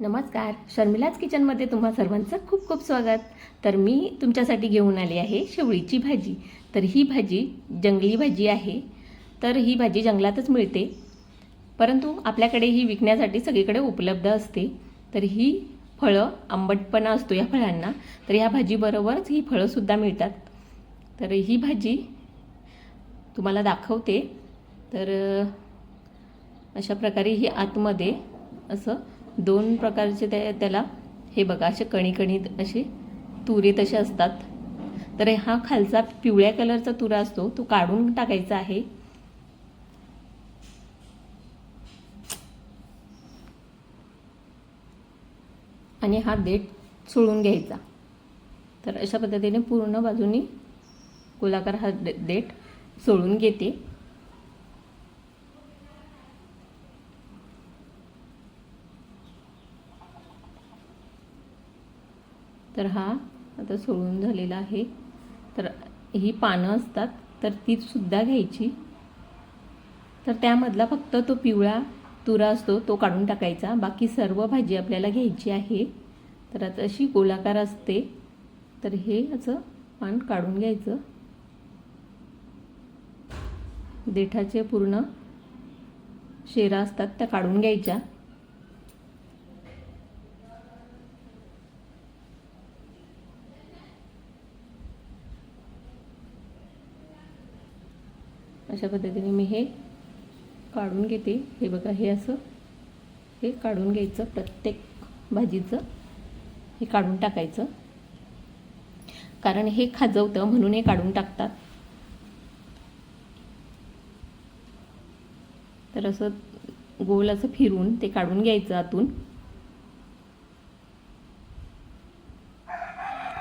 नमस्कार. शर्मिलाच किचनमध्ये तुम्हा सर्वांचं खूप खूप स्वागत. तर मी तुमच्यासाठी घेऊन आली आहे शेवळीची भाजी. तर ही भाजी जंगली भाजी आहे. तर ही भाजी जंगलातच मिळते. परंतु आपल्याकडे ही विकण्यासाठी सगळीकडे उपलब्ध असते. तर ही फळं आंबटपणा असतो या फळांना. तर ह्या भाजीबरोबरच ही फळंसुद्धा मिळतात. तर ही भाजी तुम्हाला दाखवते. तर अशा प्रकारे ही आतमध्ये असं दोन प्रकारचे त्या त्याला हे बघा असे कणीकणीत असे तुरे तसे असतात. तर हा खालचा पिवळ्या कलरचा तुरा असतो तो काढून टाकायचा आहे. आणि हा देठ सोळून घ्यायचा. तर अशा पद्धतीने पूर्ण बाजूनी गोलाकार हा देठ सोळून घेते. तर हा आता सोळून झालेला आहे. तर ही पानं असतात तर तीसुद्धा घ्यायची. तर त्यामधला फक्त तो पिवळा तुरा असतो तो काढून टाकायचा. बाकी सर्व भाजी आपल्याला घ्यायची आहे. तर आता अशी गोलाकार असते. तर हे असं पान काढून घ्यायचं. देठाचे पूर्ण शेरा असतात त्या काढून घ्यायच्या. अशा पद्धतीने मी हे काढून घेते. हे बघा हे असं हे काढून घ्यायचं प्रत्येक भाजीचं हे काढून टाकायचं. कारण हे खाजवतं म्हणून हे काढून टाकतात. तर असं गोल असं फिरून ते काढून घ्यायचं आतून.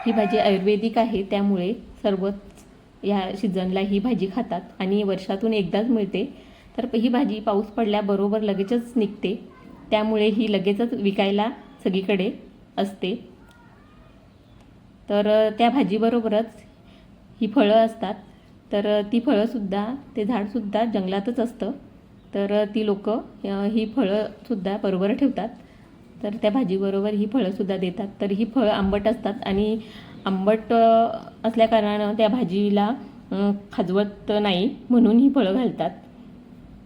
ही भाजी आयुर्वेदिक आहे त्यामुळे सर्वच या सीझनला ही भाजी खातात आणि वर्षातून एकदाच मिळते. तर ही भाजी पाऊस पडल्याबरोबर लगेचच निघते. त्यामुळे ही लगेचच विकायला सगळीकडे असते. तर त्या भाजीबरोबरच ही फळं असतात. तर ती फळंसुद्धा ते झाडसुद्धा जंगलातच असतं. तर ती लोक ही फळंसुद्धा बरोबर ठेवतात. तर त्या भाजीबरोबर ही फळंसुद्धा देतात. तर ही फळं आंबट असतात आणि आंबट असल्याकारणानं त्या भाजीला खाजवत नाही म्हणून ही फळं घालतात.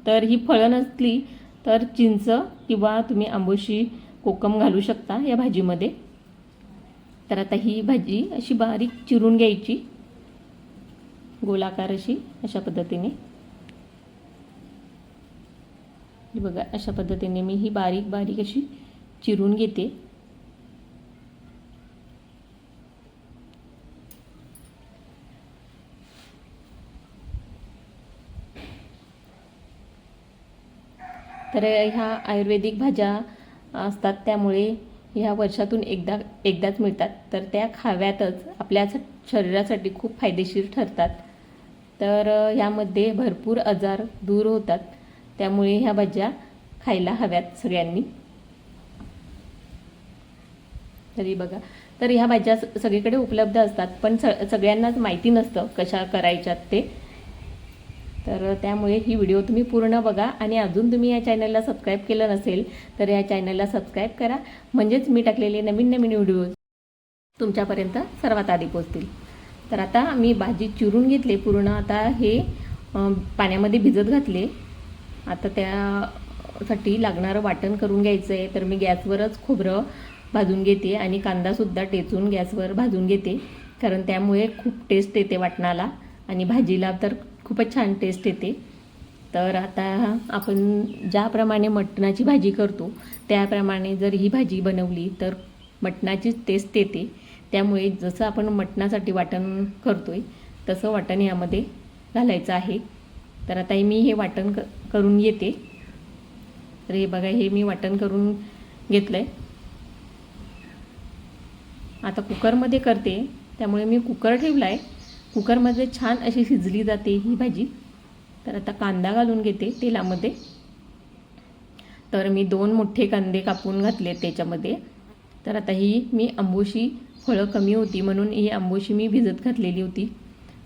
तर ही फळं नसली तर चिंच किंवा तुम्ही आंबोशी कोकम घालू शकता या भाजीमध्ये. तर आता ही भाजी अशी बारीक चिरून घ्यायची. गोलाकार अशी अशा पद्धतीने. बघा अशा पद्धतीने मी ही बारीक बारीक अशी चिरून घेते. तर ह्या आयुर्वेदिक भाज्या असतात त्यामुळे ह्या वर्षातून एकदा एकदाच मिळतात. तर त्या खाव्यातच आपल्या शरीरासाठी खूप फायदेशीर ठरतात. तर ह्यामध्ये भरपूर आजार दूर होतात. त्यामुळे ह्या भाज्या खायला हव्यात सगळ्यांनी. तरी बघा. तर ह्या भाज्या सगळीकडे उपलब्ध असतात पण स सगळ्यांनाच माहिती नसतं कशा करायच्यात ते. तर त्यामुळे ही व्हिडिओ तुम्ही पूर्ण बघा आणि अजून तुम्ही या चॅनलला सबस्क्राईब केलं नसेल तर या चॅनलला सबस्क्राईब करा. म्हणजेच मी टाकलेले नवीन नवीन व्हिडिओज तुमच्यापर्यंत सर्वात आधी पोचतील तर आता मी भाजी चिरून घेतले पूर्ण. आता हे पाण्यामध्ये भिजत घातले. आता त्यासाठी लागणारं वाटण करून घ्यायचं आहे तर मी गॅसवरच खोबरं भाजून घेते आणि कांदासुद्धा टेचून गॅसवर भाजून घेते. कारण त्यामुळे खूप टेस्ट येते वाटणाला. आणि भाजीला तर खूपच छान टेस्ट येते. तर आता आपण ज्याप्रमाणे मटणाची भाजी करतो त्याप्रमाणे जर ही भाजी बनवली तर मटणाचीच टेस्ट येते. त्यामुळे जसं आपण मटणासाठी वाटण करतो आहे तसं वाटण यामध्ये घालायचं आहे. तर आता मी हे वाटण क करून येते तर हे बघा हे मी वाटण करून घेतलं आहे आता कुकरमध्ये करते त्यामुळे मी कुकर ठेवला आहे कुकरमध्ये छान अशी शिजली जाते ही भाजी. तर आता कांदा घालून घेते तेलामध्ये. तर मी दोन मोठे कांदे कापून घातले त्याच्यामध्ये. तर आता ही मी आंबोशी फळं कमी होती म्हणून ही आंबोशी मी भिजत घातलेली होती.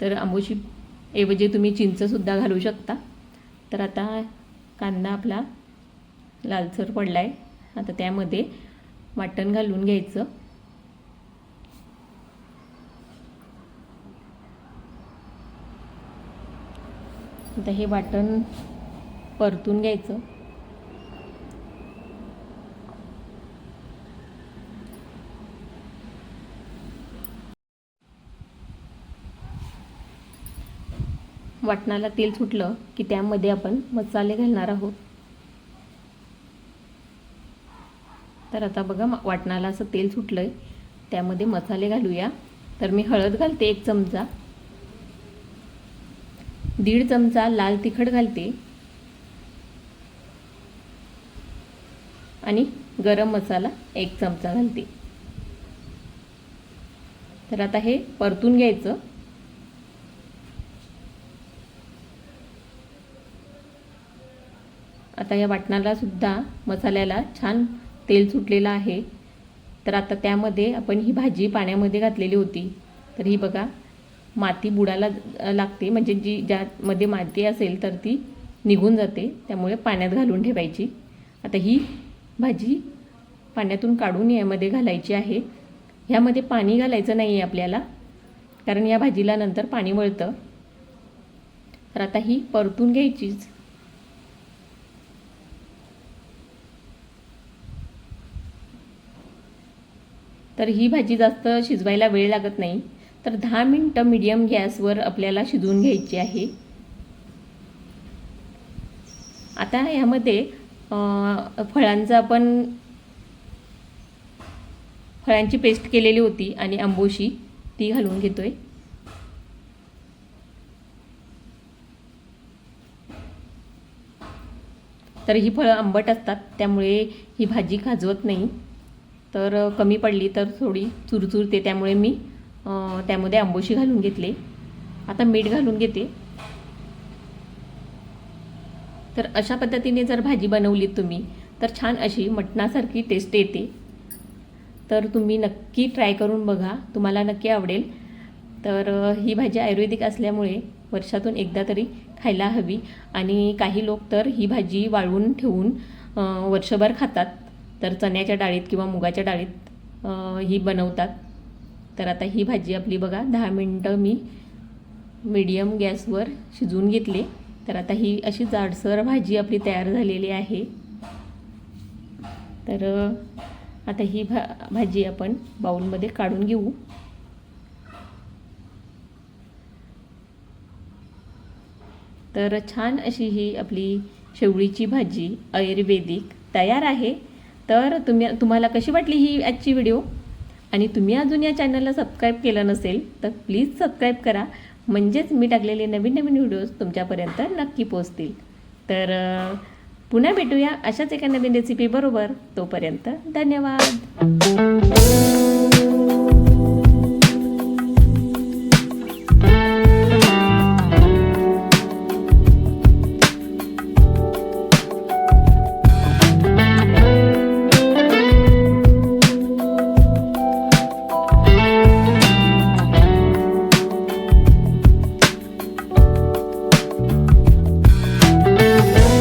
तर आंबोशी ऐवजी तुम्ही चिंचसुद्धा घालू शकता. तर आता कांदा आपला लालसर पडला आहे आता त्यामध्ये वाटण घालून घ्यायचं. आता हे वाटण परतून घ्यायचं. वाटणाला तेल सुटलं की त्यामध्ये आपण मसाले घालणार आहोत. तर आता बघा वाटणाला असं तेल सुटलं आहे त्यामध्ये मसाले घालूया. तर मी हळद घालते एक चमचा. दीड चमचा लाल तिखट घालते. आणि गरम मसाला एक चमचा घालते. तर आता हे परतून घ्यायचं. आता या वाटणाला सुद्धा मसाल्याला छान तेल सुटलेलं आहे. तर आता त्यामध्ये आपण ही भाजी पाण्यामध्ये घातलेली होती. तर ही बघा माती बुडाला लागते. म्हणजे जी ज्यामध्ये माती असेल तर ती निघून जाते. त्यामुळे पाण्यात घालून ठेवायची. आता ही भाजी पाण्यातून काढून यामध्ये घालायची आहे. ह्यामध्ये पाणी घालायचं नाही आहे आपल्याला. कारण या भाजीला नंतर पाणी वळतं तर आता ही परतून घ्यायचीच. तर ही भाजी जास्त शिजवायला वेळ लागत नाही. तर दहा मिनटं मीडियम गॅसवर आपल्याला शिजवून घ्यायची आहे. आता ह्यामध्ये फळांचा फळांचं आपण फळांची पेस्ट केलेली होती आणि आंबोशी ती घालून घेतोय. तर ही फळं आंबट असतात त्यामुळे ही भाजी खाजवत नाही. तर कमी पडली तर थोडी चुरचुरते त्यामुळे मी त्यामध्ये आंबोशी घालून घेतले. आता मीठ घालून घेते. तर अशा पद्धतीने जर भाजी बनवलीत तुम्ही तर छान अशी मटणासारखी टेस्ट येते. तर तुम्ही नक्की ट्राय करून बघा. तुम्हाला नक्की आवडेल. तर ही भाजी आयुर्वेदिक असल्यामुळे वर्षातून एकदा तरी खायला हवी. आणि काही लोक तर ही भाजी वाळवून ठेवून वर्षभर खातात. तर चण्याच्या डाळीत किंवा मुगाच्या डाळीत ही बनवतात. तर आता ही भाजी आपली बघा दहा मिनटं मी मीडियम गॅसवर शिजवून घेतले. तर आता ही अशी जाडसर भाजी आपली तयार झालेली आहे. तर आता ही भा भाजी आपण बाऊलमध्ये काढून घेऊ. तर छान अशी ही आपली शेवळीची भाजी आयुर्वेदिक तयार आहे. तर तुम्ही तुम्हाला कशी वाटली ही आजची व्हिडिओ आणि तुम्ही अजून या चॅनलला सबस्क्राईब केलं नसेल तर प्लीज सबस्क्राईब करा. म्हणजेच मी टाकलेले नवीन नवीन व्हिडिओज तुमच्यापर्यंत नक्की पोचतील तर पुन्हा भेटूया अशाच एका नवीन रेसिपी बरोबर. तोपर्यंत धन्यवाद.